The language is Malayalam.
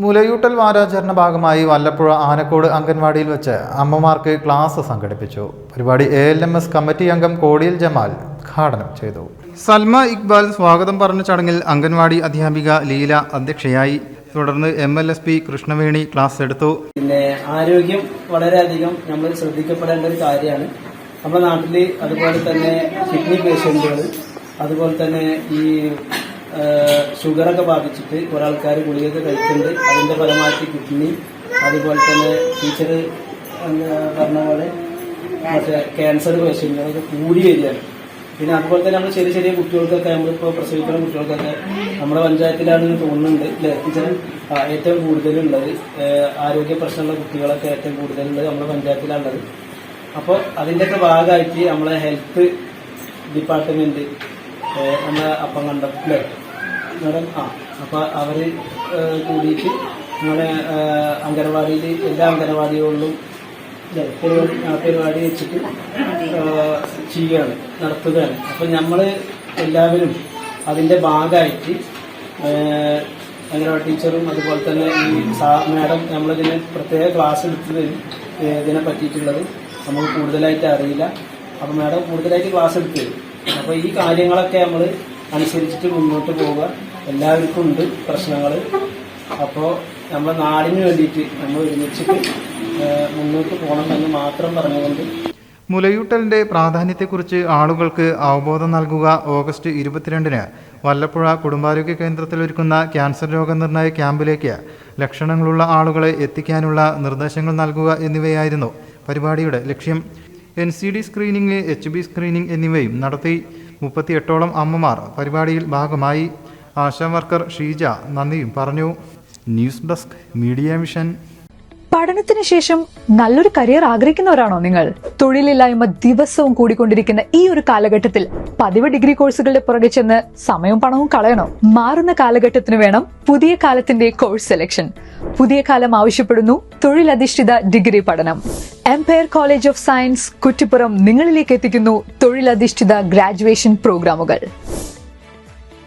മുലയൂട്ടൽ വാരാചരണ ഭാഗമായി വല്ലപ്പുഴ ആനക്കോട് അംഗൻവാടിയിൽ വെച്ച് അമ്മമാർക്ക് ക്ലാസ് സംഘടിപ്പിച്ചു. പരിപാടി A L M S committee അംഗം കോടിയിൽ ജമാൽ ഉദ്ഘാടനം ചെയ്തു. സൽമ ഇക്ബാൽ സ്വാഗതം പറഞ്ഞ ചടങ്ങിൽ അംഗൻവാടി അധ്യാപിക ലീല അധ്യക്ഷയായി. തുടർന്ന് M L S P Krishnaveni class എടുത്തു. പിന്നെ ആരോഗ്യം വളരെയധികം നമ്മൾ ശ്രദ്ധിക്കപ്പെടേണ്ട ഒരു കാര്യമാണ്. നമ്മുടെ നാട്ടിൽ അതുപോലെ തന്നെ കിഡ്നി പേഷ്യന്റുകൾ അതുപോലെ തന്നെ ഈ ഷുഗറൊക്കെ ബാധിച്ചിട്ട് കുറെ ആൾക്കാർ ഗുളികയൊക്കെ കഴിക്കുന്നുണ്ട്. അതിന്റെ ഫലമായിട്ട് കിഡ്നി അതുപോലെ തന്നെ ടീച്ചർ പറഞ്ഞ പോലെ മറ്റേ ക്യാൻസർ പേഷ്യന്റുകളൊക്കെ കൂടി വരികയാണ്. പിന്നെ അതുപോലെ തന്നെ നമ്മൾ ചെറിയ ചെറിയ കുട്ടികൾക്കൊക്കെ നമ്മളിപ്പോൾ പ്രസവിക്കുന്ന കുട്ടികൾക്കൊക്കെ നമ്മുടെ പഞ്ചായത്തിലാണെന്ന് തോന്നുന്നുണ്ട് അല്ലേ ടീച്ചർ ഏറ്റവും കൂടുതലുള്ളത് ആരോഗ്യ പ്രശ്നമുള്ള കുട്ടികളൊക്കെ ഏറ്റവും കൂടുതലുള്ളത് നമ്മുടെ പഞ്ചായത്തിലാണുള്ളത്. അപ്പോൾ അതിന്റെയൊക്കെ ഭാഗമായിട്ട് നമ്മളെ ഹെൽത്ത് ഡിപ്പാർട്ട്മെന്റ് ഏഹ്, നമ്മളെ അപ്പം കണ്ട മാഡം ആ അപ്പോൾ അവർ കൂടിയിട്ട് നിങ്ങളെ അംഗനവാടിയിൽ എല്ലാ അംഗനവാടികളിലും പരിപാടി വെച്ചിട്ട് ചെയ്യുകയാണ് നടത്തുകയാണ്. അപ്പം നമ്മൾ എല്ലാവരും അതിന്റെ ഭാഗമായിട്ട് അംഗനവാടി ടീച്ചറും അതുപോലെ തന്നെ ഈ സാ മാഡം നമ്മളിതിന് പ്രത്യേക ക്ലാസ് എടുത്തത് ഇതിനെ പറ്റിയിട്ടുള്ളത്. നമുക്ക് കൂടുതലായിട്ട് അറിയില്ല. അപ്പം മാഡം കൂടുതലായിട്ട് ക്ലാസ് എടുത്തു അപ്പോൾ ഈ കാര്യങ്ങളൊക്കെ നമ്മൾ അനുസരിച്ചിട്ട് മുന്നോട്ട് പോവുക. എല്ലാവർക്കും ഉണ്ട് പ്രശ്നങ്ങൾ അപ്പോൾ നമ്മുടെ നാടിന് വേണ്ടിയിട്ട് നമ്മൾ ഒരുമിച്ചിട്ട് മുന്നോട്ട് പോകണം എന്ന് മാത്രം പറഞ്ഞുകൊണ്ട്. മുലയൂട്ടലിന്റെ പ്രാധാന്യത്തെക്കുറിച്ച് ആളുകൾക്ക് അവബോധം നൽകുക ഓഗസ്റ്റ് ഇരുപത്തിരണ്ടിന് വല്ലപ്പുഴ കുടുംബാരോഗ്യ കേന്ദ്രത്തിൽ ഒരുക്കുന്ന ക്യാൻസർ രോഗനിർണയ ക്യാമ്പിലേക്ക് ലക്ഷണങ്ങളുള്ള ആളുകളെ എത്തിക്കാനുള്ള നിർദ്ദേശങ്ങൾ നൽകുക എന്നിവയായിരുന്നു പരിപാടിയുടെ ലക്ഷ്യം. N C D screening H B screening എന്നിവയും നടത്തി മുപ്പത്തിയെട്ടോളം അമ്മമാർ പരിപാടിയിൽ ഭാഗമായി. ആശാ വർക്കർ ഷീജ നന്ദിയും പറഞ്ഞു. News desk media mission. പഠനത്തിന് ശേഷം നല്ലൊരു കരിയർ ആഗ്രഹിക്കുന്നവരാണോ നിങ്ങൾ? തൊഴിലില്ലായ്മ ദിവസവും കൂടിക്കൊണ്ടിരിക്കുന്ന ഈ ഒരു കാലഘട്ടത്തിൽ പതിവ് ഡിഗ്രി കോഴ്സുകളുടെ പുറകെ ചെന്ന് സമയവും പണവും കളയണോ? മാറുന്ന കാലഘട്ടത്തിന് വേണം പുതിയ കാലത്തിന്റെ കോഴ്സ് സെലക്ഷൻ. പുതിയ കാലം ആവശ്യപ്പെടുന്നു തൊഴിലധിഷ്ഠിത ഡിഗ്രി പഠനം. Empire college of science Kuttippuram നിങ്ങളിലേക്ക് എത്തിക്കുന്നു തൊഴിലധിഷ്ഠിത ഗ്രാജുവേഷൻ പ്രോഗ്രാമുകൾ.